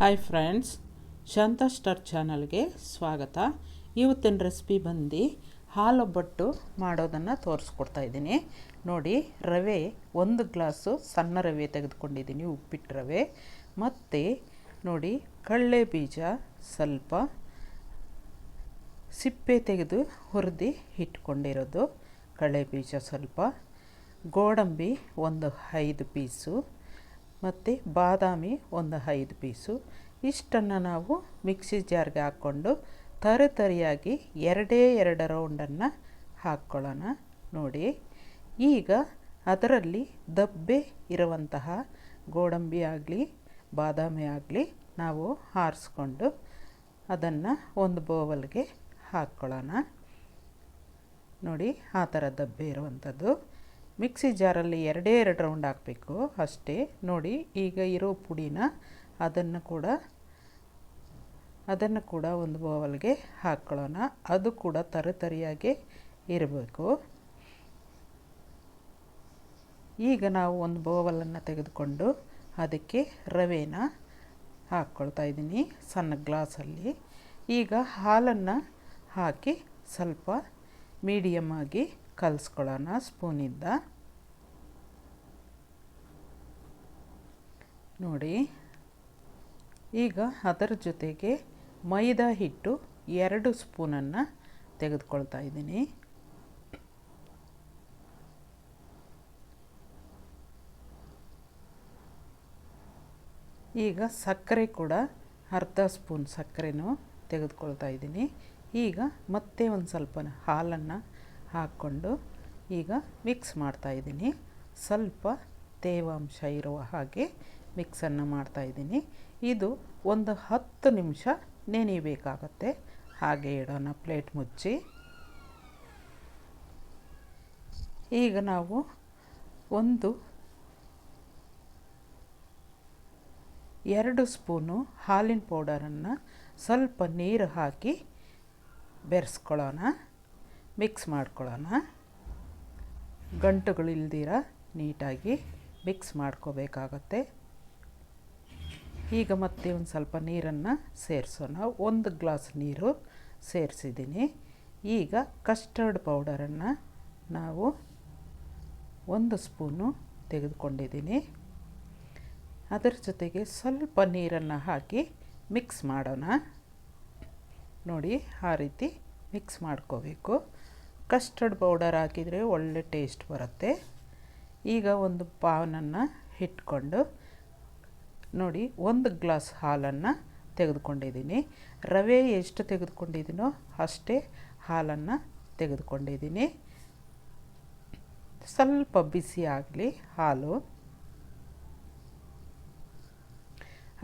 Hi friends Shanta star ಚಾನಲ್ಗೆ ಸ್ವಾಗತ. ಇವತ್ತಿನ ರೆಸಿಪಿ ಬಂದು ಹಾಲೊಬ್ಬಟ್ಟು ಮಾಡೋದನ್ನು ತೋರಿಸ್ಕೊಡ್ತಾ ಇದ್ದೀನಿ. ನೋಡಿ, ರವೆ, ಒಂದು ಗ್ಲಾಸು ಸಣ್ಣ ರವೆ ತೆಗೆದುಕೊಂಡಿದ್ದೀನಿ, ಉಪ್ಪಿಟ್ಟು ರವೆ. ಮತ್ತು ನೋಡಿ ಕಳ್ಳೆ ಬೀಜ ಸ್ವಲ್ಪ ಸಿಪ್ಪೆ ತೆಗೆದು ಹುರಿದು ಇಟ್ಕೊಂಡಿರೋದು. ಕಡಲೆ ಬೀಜ ಸ್ವಲ್ಪ. ಗೋಡಂಬಿ ಒಂದು ಐದು ಪೀಸು. ಮತ್ತು ಬಾದಾಮಿ ಒಂದು ಐದು ಪೀಸು. ಇಷ್ಟನ್ನು ನಾವು ಮಿಕ್ಸಿ ಜಾರ್ಗೆ ಹಾಕ್ಕೊಂಡು ತರಿತರಿಯಾಗಿ ಎರಡೇ ಎರಡು ರೌಂಡನ್ನು ಹಾಕ್ಕೊಳ್ಳೋಣ. ನೋಡಿ, ಈಗ ಅದರಲ್ಲಿ ದಬ್ಬೆ ಇರುವಂತಹ ಗೋಡಂಬಿ ಆಗಲಿ, ಬಾದಾಮಿ ಆಗಲಿ ನಾವು ಆರಿಸ್ಕೊಂಡು ಅದನ್ನು ಒಂದು ಬೋವಲ್ಗೆ ಹಾಕ್ಕೊಳ್ಳೋಣ. ನೋಡಿ, ಆ ಥರ ದಬ್ಬೆ ಇರುವಂಥದ್ದು. ಮಿಕ್ಸಿ ಜಾರಲ್ಲಿ ಎರಡೇ ಎರಡು ರೌಂಡ್ ಹಾಕಬೇಕು ಅಷ್ಟೇ. ನೋಡಿ, ಈಗ ಇರೋ ಪುಡಿನ ಅದನ್ನು ಕೂಡ ಅದನ್ನು ಕೂಡ ಒಂದು ಬೌಲ್ಗೆ ಹಾಕ್ಕೊಳ್ಳೋಣ ಅದು ಕೂಡ ತರಿತರಿಯಾಗಿ ಇರಬೇಕು. ಈಗ ನಾವು ಒಂದು ಬೌವಲನ್ನು ತೆಗೆದುಕೊಂಡು ಅದಕ್ಕೆ ರವೆನ ಹಾಕ್ಕೊಳ್ತಾ ಇದ್ದೀನಿ ಸಣ್ಣ ಗ್ಲಾಸಲ್ಲಿ. ಈಗ ಹಾಲನ್ನು ಹಾಕಿ ಸ್ವಲ್ಪ ಮೀಡಿಯಮ್ ಆಗಿ ಕಲಿಸ್ಕೊಳ್ಳೋಣ ಸ್ಪೂನಿಂದ. ನೋಡಿ, ಈಗ ಅದರ ಜೊತೆಗೆ ಮೈದಾ ಹಿಟ್ಟು ಎರಡು ಸ್ಪೂನನ್ನು ತೆಗೆದುಕೊಳ್ತಾ ಇದ್ದೀನಿ. ಈಗ ಸಕ್ಕರೆ ಕೂಡ ಅರ್ಧ ಸ್ಪೂನ್ ಸಕ್ಕರೆನೂ ತೆಗೆದುಕೊಳ್ತಾ ಇದ್ದೀನಿ. ಈಗ ಮತ್ತೆ ಒಂದು ಸ್ವಲ್ಪ ಹಾಲನ್ನು ಹಾಕ್ಕೊಂಡು ಈಗ ಮಿಕ್ಸ್ ಮಾಡ್ತಾ ಇದ್ದೀನಿ. ಸ್ವಲ್ಪ ತೇವಾಂಶ ಇರುವ ಹಾಗೆ ಮಿಕ್ಸನ್ನು ಮಾಡ್ತಾ ಇದ್ದೀನಿ. ಇದು ಒಂದು ಹತ್ತು ನಿಮಿಷ ನೆನೆಯಬೇಕಾಗತ್ತೆ ಹಾಗೆ ಇಡೋಣ ಪ್ಲೇಟ್ ಮುಚ್ಚಿ. ಈಗ ನಾವು ಒಂದು ಎರಡು ಸ್ಪೂನು ಹಾಲಿನ ಪೌಡರನ್ನು ಸ್ವಲ್ಪ ನೀರು ಹಾಕಿ ಬೆರೆಸ್ಕೊಳ್ಳೋಣ. ಮಿಕ್ಸ್ ಮಾಡ್ಕೊಳ್ಳೋಣ. ಗಂಟುಗಳಿಲ್ದಿರ ನೀಟಾಗಿ ಮಿಕ್ಸ್ ಮಾಡ್ಕೋಬೇಕಾಗತ್ತೆ. ಈಗ ಮತ್ತೆ ಒಂದು ಸ್ವಲ್ಪ ನೀರನ್ನು ಸೇರಿಸೋಣ. ಒಂದು ಗ್ಲಾಸ್ ನೀರು ಸೇರಿಸಿದ್ದೀನಿ. ಈಗ ಕಸ್ಟರ್ಡ್ ಪೌಡರನ್ನು ನಾವು ಒಂದು ಸ್ಪೂನು ತೆಗೆದುಕೊಂಡಿದ್ದೀನಿ. ಅದರ ಜೊತೆಗೆ ಸ್ವಲ್ಪ ನೀರನ್ನು ಹಾಕಿ ಮಿಕ್ಸ್ ಮಾಡೋಣ. ನೋಡಿ ಆ ರೀತಿ ಮಿಕ್ಸ್ ಮಾಡ್ಕೋಬೇಕು. ಕಸ್ಟರ್ಡ್ ಪೌಡರ್ ಹಾಕಿದರೆ ಒಳ್ಳೆ ಟೇಸ್ಟ್ ಬರುತ್ತೆ. ಈಗ ಒಂದು ಪಾನನ್ನು ಇಟ್ಕೊಂಡು ನೋಡಿ, ಒಂದು ಗ್ಲಾಸ್ ಹಾಲನ್ನು ತೆಗೆದುಕೊಂಡಿದ್ದೀನಿ. ರವೆ ಎಷ್ಟು ತೆಗೆದುಕೊಂಡಿದ್ದೀನೋ ಅಷ್ಟೇ ಹಾಲನ್ನು ತೆಗೆದುಕೊಂಡಿದ್ದೀನಿ. ಸ್ವಲ್ಪ ಬಿಸಿ ಆಗಲಿ ಹಾಲು.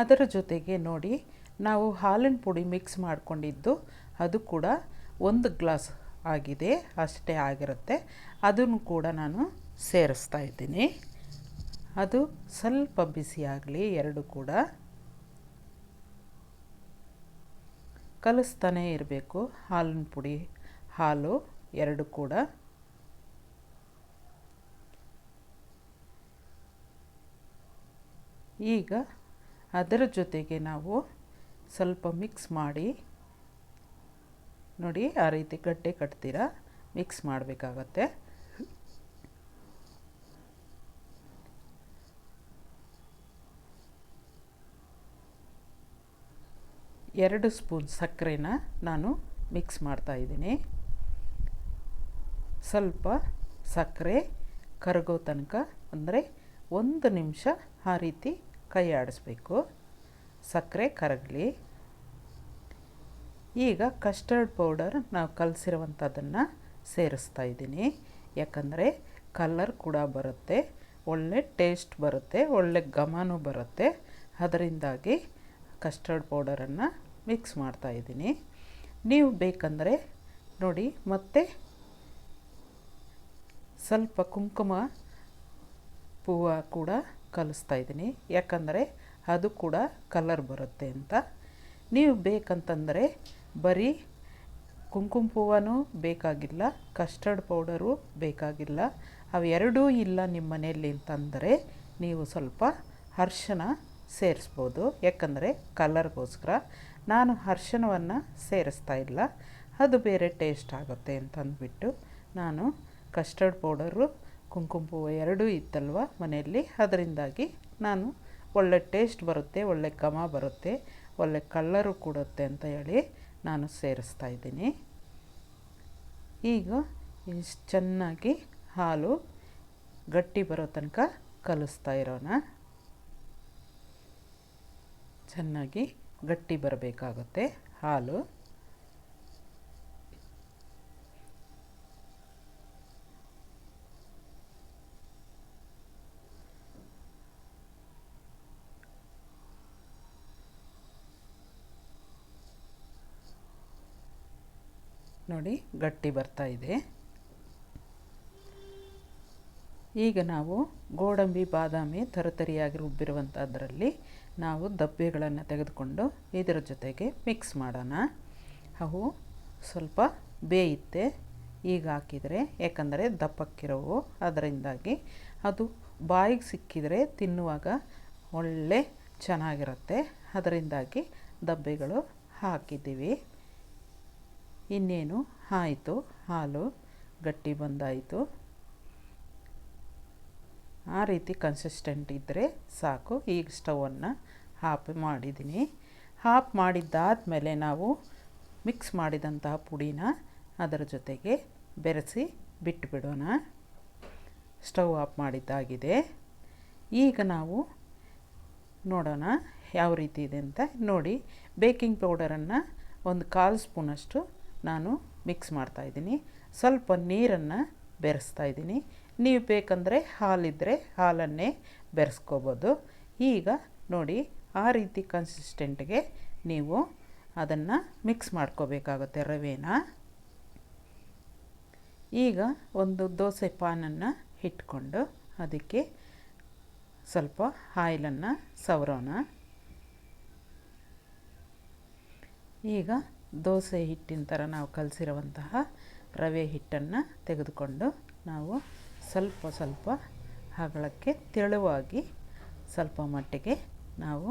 ಅದರ ಜೊತೆಗೆ ನೋಡಿ, ನಾವು ಹಾಲಿನ ಪುಡಿ ಮಿಕ್ಸ್ ಮಾಡಿಕೊಂಡಿದ್ದು ಅದು ಕೂಡ ಒಂದು ಗ್ಲಾಸ್ ಆಗಿದೆ, ಅಷ್ಟೇ ಆಗಿರುತ್ತೆ. ಅದನ್ನು ಕೂಡ ನಾನು ಸೇರಿಸ್ತಾ ಇದ್ದೀನಿ. ಅದು ಸ್ವಲ್ಪ ಬಿಸಿ ಆಗಲಿ, ಎರಡು ಕೂಡ. ಕಲಿಸ್ತಾನೇ ಇರಬೇಕು. ಹಾಲಿನ ಪುಡಿ, ಹಾಲು, ಎರಡು ಕೂಡ. ಈಗ ಅದರ ಜೊತೆಗೆ ನಾವು ಸ್ವಲ್ಪ ಮಿಕ್ಸ್ ಮಾಡಿ ನೋಡಿ, ಆ ರೀತಿ ಗಟ್ಟಿ ಕಟ್ತೀರಾ? ಮಿಕ್ಸ್ ಮಾಡಬೇಕಾಗತ್ತೆ. ಎರಡು ಸ್ಪೂನ್ ಸಕ್ಕರೆನ ನಾನು ಮಿಕ್ಸ್ ಮಾಡ್ತಾ ಇದ್ದೀನಿ. ಸ್ವಲ್ಪ ಸಕ್ಕರೆ ಕರಗೋ ತನಕ ಅಂದರೆ ಒಂದು ನಿಮಿಷ ಆ ರೀತಿ ಕೈ ಆಡಿಸ್ಬೇಕು. ಸಕ್ಕರೆ ಕರಗಲಿ. ಈಗ ಕಸ್ಟರ್ಡ್ ಪೌಡರ್ ನಾವು ಕಲಸಿರುವಂಥದ್ದನ್ನು ಸೇರಿಸ್ತಾ ಇದ್ದೀನಿ. ಯಾಕಂದರೆ ಕಲರ್ ಕೂಡ ಬರುತ್ತೆ, ಒಳ್ಳೆ ಟೇಸ್ಟ್ ಬರುತ್ತೆ, ಒಳ್ಳೆ ಘಮನೂ ಬರುತ್ತೆ. ಅದರಿಂದಾಗಿ ಕಸ್ಟರ್ಡ್ ಪೌಡರನ್ನು ಮಿಕ್ಸ್ ಮಾಡ್ತಾ ಇದ್ದೀನಿ. ನೀವು ಬೇಕಂದರೆ ನೋಡಿ, ಮತ್ತೆ ಸ್ವಲ್ಪ ಕುಂಕುಮ ಹೂವು ಕೂಡ ಕಲಿಸ್ತಾ ಇದ್ದೀನಿ. ಯಾಕಂದರೆ ಅದು ಕೂಡ ಕಲರ್ ಬರುತ್ತೆ ಅಂತ. ನೀವು ಬೇಕಂತಂದರೆ ಬರೀ ಕುಂಕುಮ ಹೂವನೂ ಬೇಕಾಗಿಲ್ಲ ಕಸ್ಟರ್ಡ್ ಪೌಡರು ಬೇಕಾಗಿಲ್ಲ. ಅವೆರಡೂ ಇಲ್ಲ ನಿಮ್ಮ ಮನೆಯಲ್ಲಿ ಅಂತಂದರೆ ನೀವು ಸ್ವಲ್ಪ ಅರ್ಶಿನ ಸೇರಿಸ್ಬೋದು. ಯಾಕಂದರೆ ಕಲರ್ಗೋಸ್ಕರ ನಾನು ಅರ್ಶಿಣವನ್ನು ಸೇರಿಸ್ತಾ ಇಲ್ಲ. ಅದು ಬೇರೆ ಟೇಸ್ಟ್ ಆಗುತ್ತೆ ಅಂತ ಅಂದ್ಬಿಟ್ಟು ನಾನು ಕಸ್ಟರ್ಡ್ ಪೌಡರು ಕುಂಕುಮ ಹೂವು ಎರಡೂ ಇತ್ತಲ್ವ ಮನೆಯಲ್ಲಿ? ಅದರಿಂದಾಗಿ ನಾನು ಒಳ್ಳೆ ಟೇಸ್ಟ್ ಬರುತ್ತೆ, ಒಳ್ಳೆ ಘಮ ಬರುತ್ತೆ, ಒಳ್ಳೆ ಕಲ್ಲರು ಕೊಡುತ್ತೆ ಅಂತ ಹೇಳಿ ನಾನು ಸೇರಿಸ್ತಾ ಇದ್ದೀನಿ. ಈಗ ಇಷ್ಟು ಚೆನ್ನಾಗಿ ಹಾಲು ಗಟ್ಟಿ ಬರೋ ತನಕ ಕಲಿಸ್ತಾ ಇರೋಣ. ಚೆನ್ನಾಗಿ ಗಟ್ಟಿ ಬರಬೇಕಾಗುತ್ತೆ ಹಾಲು. ನೋಡಿ, ಗಟ್ಟಿ ಬರ್ತಾ ಇದೆ. ಈಗ ನಾವು ಗೋಡಂಬಿ, ಬಾದಾಮಿ, ತರತರಿಯಾಗಿ ರುಬ್ಬಿರುವಂಥದ್ರಲ್ಲಿ ನಾವು ದಬ್ಬೆಗಳನ್ನು ತೆಗೆದುಕೊಂಡು ಇದರ ಜೊತೆಗೆ ಮಿಕ್ಸ್ ಮಾಡೋಣ. ಅವು ಸ್ವಲ್ಪ ಬೇಯುತ್ತೆ. ಈಗ ಹಾಕಿದರೆ ಯಾಕಂದರೆ ದಪ್ಪಕ್ಕಿರವು. ಅದರಿಂದಾಗಿ ಅದು ಬಾಯಿಗೆ ಸಿಕ್ಕಿದರೆ ತಿನ್ನುವಾಗ ಒಳ್ಳೆ ಚೆನ್ನಾಗಿರುತ್ತೆ. ಅದರಿಂದಾಗಿ ದಬ್ಬೆಗಳು ಹಾಕಿದ್ದೀವಿ. ಇನ್ನೇನು? ಆಯಿತು, ಹಾಲು, ಗಟ್ಟಿ ಬಂದಾಯಿತು. ಆ ರೀತಿ ಕನ್ಸಿಸ್ಟೆಂಟ್ ಇದ್ದರೆ ಸಾಕು. ಈಗ ಸ್ಟವನ್ನು ಹಾಪ್ ಮಾಡಿದ್ದೀನಿ. ಹಾಪ್ ಮಾಡಿದ್ದಾದ ಮೇಲೆ ನಾವು ಮಿಕ್ಸ್ ಮಾಡಿದಂತಹ ಪುಡಿನ ಅದರ ಜೊತೆಗೆ ಬೆರೆಸಿ ಬಿಟ್ಟುಬಿಡೋಣ ಸ್ಟವ್ ಆಫ್ ಮಾಡಿದ್ದಾಗಿದೆ. ಈಗ ನಾವು ನೋಡೋಣ ಯಾವ ರೀತಿ ಇದೆ ಅಂತ. ನೋಡಿ ಬೇಕಿಂಗ್ ಪೌಡರನ್ನು ಒಂದು ಕಾಲು ಸ್ಪೂನಷ್ಟು ನಾನು ಮಿಕ್ಸ್ ಮಾಡ್ತಾಯಿದ್ದೀನಿ ಸ್ವಲ್ಪ ನೀರನ್ನು ಬೆರೆಸ್ತಾ ಇದ್ದೀನಿ. ನೀವು ಬೇಕಂದರೆ ಹಾಲಿದ್ದರೆ ಹಾಲನ್ನೇ ಬೆರೆಸ್ಕೋಬೋದು. ಈಗ ನೋಡಿ, ಆ ರೀತಿ ಕನ್ಸಿಸ್ಟೆಂಟ್ಗೆ ನೀವು ಅದನ್ನು ಮಿಕ್ಸ್ ಮಾಡ್ಕೋಬೇಕಾಗುತ್ತೆ ರವೆನ. ಈಗ ಒಂದು ದೋಸೆ ಪಾನನ್ನು ಇಟ್ಕೊಂಡು ಅದಕ್ಕೆ ಸ್ವಲ್ಪ ಆಯಿಲನ್ನು ಸವರೋಣ ಈಗ ದೋಸೆ ಹಿಟ್ಟಿನ ಥರ ನಾವು ಕಲಸಿರುವಂತಹ ರವೆ ಹಿಟ್ಟನ್ನು ತೆಗೆದುಕೊಂಡು ನಾವು ಸ್ವಲ್ಪ ಸ್ವಲ್ಪ ಹಗಲಕ್ಕೆ ತೆಳುವಾಗಿ ಸ್ವಲ್ಪ ಮಟ್ಟಿಗೆ ನಾವು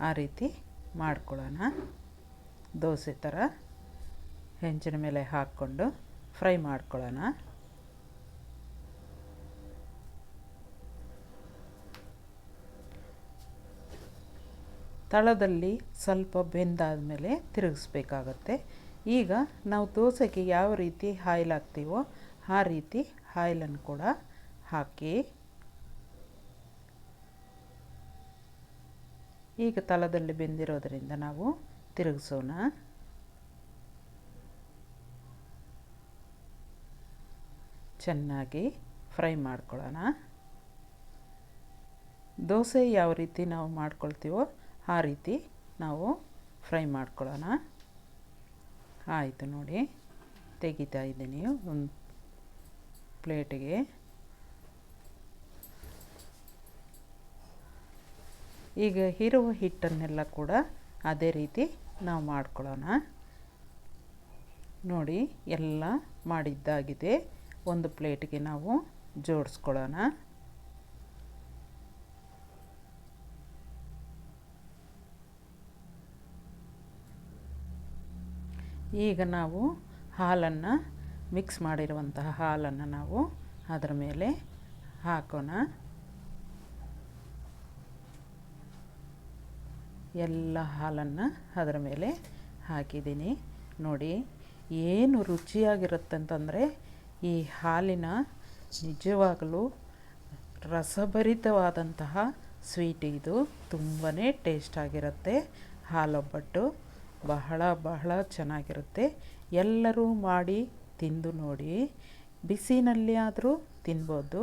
ಆ ರೀತಿ ಮಾಡ್ಕೊಳ್ಳೋಣ. ದೋಸೆ ಥರ ಹೆಂಚಿನ ಮೇಲೆ ಹಾಕ್ಕೊಂಡು ಫ್ರೈ ಮಾಡ್ಕೊಳ್ಳೋಣ. ತಳದಲ್ಲಿ ಸ್ವಲ್ಪ ಬೆಂದಾದ ಮೇಲೆ ತಿರುಗಿಸ್ಬೇಕಾಗತ್ತೆ. ಈಗ ನಾವು ದೋಸೆಗೆ ಯಾವ ರೀತಿ ಹಾಯಿಲ್ ಹಾಕ್ತೀವೋ ಆ ರೀತಿ ಹಾಯಿಲನ್ನು ಕೂಡ ಹಾಕಿ. ಈಗ ತಳದಲ್ಲಿ ಬೆಂದಿರೋದರಿಂದ ನಾವು ತಿರುಗಿಸೋಣ. ಚೆನ್ನಾಗಿ ಫ್ರೈ ಮಾಡ್ಕೊಳ್ಳೋಣ. ದೋಸೆ ಯಾವ ರೀತಿ ನಾವು ಮಾಡ್ಕೊಳ್ತೀವೋ ಆ ರೀತಿ ನಾವು ಫ್ರೈ ಮಾಡ್ಕೊಳ್ಳೋಣ. ಆಯಿತು ನೋಡಿ. ತೆಗಿತಾ ಇದ್ದೀನಿ ಒಂದು ಪ್ಲೇಟಿಗೆ. ಈಗ ಇರುವ ಹಿಟ್ಟನ್ನೆಲ್ಲ ಕೂಡ ಅದೇ ರೀತಿ ನಾವು ಮಾಡ್ಕೊಳ್ಳೋಣ. ನೋಡಿ, ಎಲ್ಲ ಮಾಡಿದ್ದಾಗಿದೆ. ಒಂದು ಪ್ಲೇಟ್ಗೆ ನಾವು ಜೋಡಿಸ್ಕೊಳ್ಳೋಣ. ಈಗ ನಾವು ಹಾಲನ್ನು ಮಿಕ್ಸ್ ಮಾಡಿರುವಂತಹ ಹಾಲನ್ನು ನಾವು ಅದರ ಮೇಲೆ ಹಾಕೋಣ. ಎಲ್ಲ ಹಾಲನ್ನು ಅದರ ಮೇಲೆ ಹಾಕಿದ್ದೀನಿ. ನೋಡಿ, ಏನು ರುಚಿಯಾಗಿರುತ್ತೆ ಅಂತಂದರೆ ಈ ಹಾಲಿನ ನಿಜವಾಗಲೂ ರಸಭರಿತವಾದಂತಹ ಸ್ವೀಟ್ ಇದು. ತುಂಬಾ ಟೇಸ್ಟ್ ಆಗಿರುತ್ತೆ ಹಾಲೊಬ್ಬಟ್ಟು. ಬಹಳ ಬಹಳ ಚೆನ್ನಾಗಿರುತ್ತೆ. ಎಲ್ಲರೂ ಮಾಡಿ ತಿಂದು ನೋಡಿ. ಬಿಸಿನಲ್ಲಿ ಆದರೂ ತಿನ್ಬೋದು.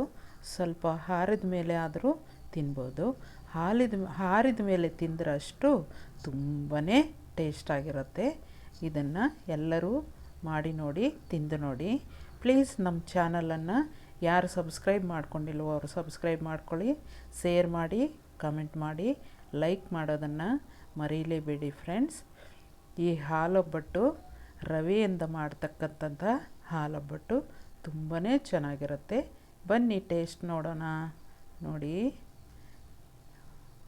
ಸ್ವಲ್ಪ ಹಾರಿದ ಮೇಲೆ ಆದರೂ ತಿನ್ಬೋದು. ಹಾಲಿದ ಹಾರಿದ ಮೇಲೆ ತಿಂದರಷ್ಟು ತುಂಬಾ ಟೇಸ್ಟ್ ಆಗಿರುತ್ತೆ. ಇದನ್ನು ಎಲ್ಲರೂ ಮಾಡಿ ನೋಡಿ, ತಿಂದು ನೋಡಿ. ಪ್ಲೀಸ್ ನಮ್ಮ ಚಾನಲನ್ನು ಯಾರು ಸಬ್ಸ್ಕ್ರೈಬ್ ಮಾಡ್ಕೊಂಡಿಲ್ವೋ ಅವರು ಸಬ್ಸ್ಕ್ರೈಬ್ ಮಾಡ್ಕೊಳ್ಳಿ. ಶೇರ್ ಮಾಡಿ, ಕಮೆಂಟ್ ಮಾಡಿ, ಲೈಕ್ ಮಾಡೋದನ್ನು ಮರೀಲೇಬೇಡಿ ಫ್ರೆಂಡ್ಸ್. ಈ ಹಾಲೊಬ್ಬಟ್ಟು ರವೆಯಿಂದ ಮಾಡ್ತಕ್ಕಂಥ ಹಾಲೊಬ್ಬಟ್ಟು ತುಂಬಾ ಚೆನ್ನಾಗಿರುತ್ತೆ. ಬನ್ನಿ ಟೇಸ್ಟ್ ನೋಡೋಣ. ನೋಡಿ.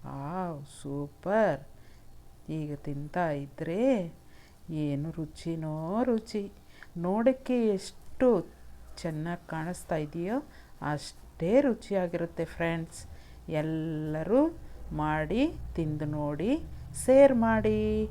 ಆ ಸೂಪರ್. ಈಗ ತಿಂತಾ ಇದ್ದರೆ ಏನು ರುಚಿನೋ ರುಚಿ. ನೋಡೋಕ್ಕೆ ಎಷ್ಟು ಚೆನ್ನಾಗಿ ಕಾಣಿಸ್ತಾ ಇದೆಯೋ ಅಷ್ಟೇ ರುಚಿಯಾಗಿರುತ್ತೆ ಫ್ರೆಂಡ್ಸ್. ಎಲ್ಲರೂ ಮಾಡಿ, ತಿಂದು ನೋಡಿ ಸೇರ್ ಮಾಡಿ.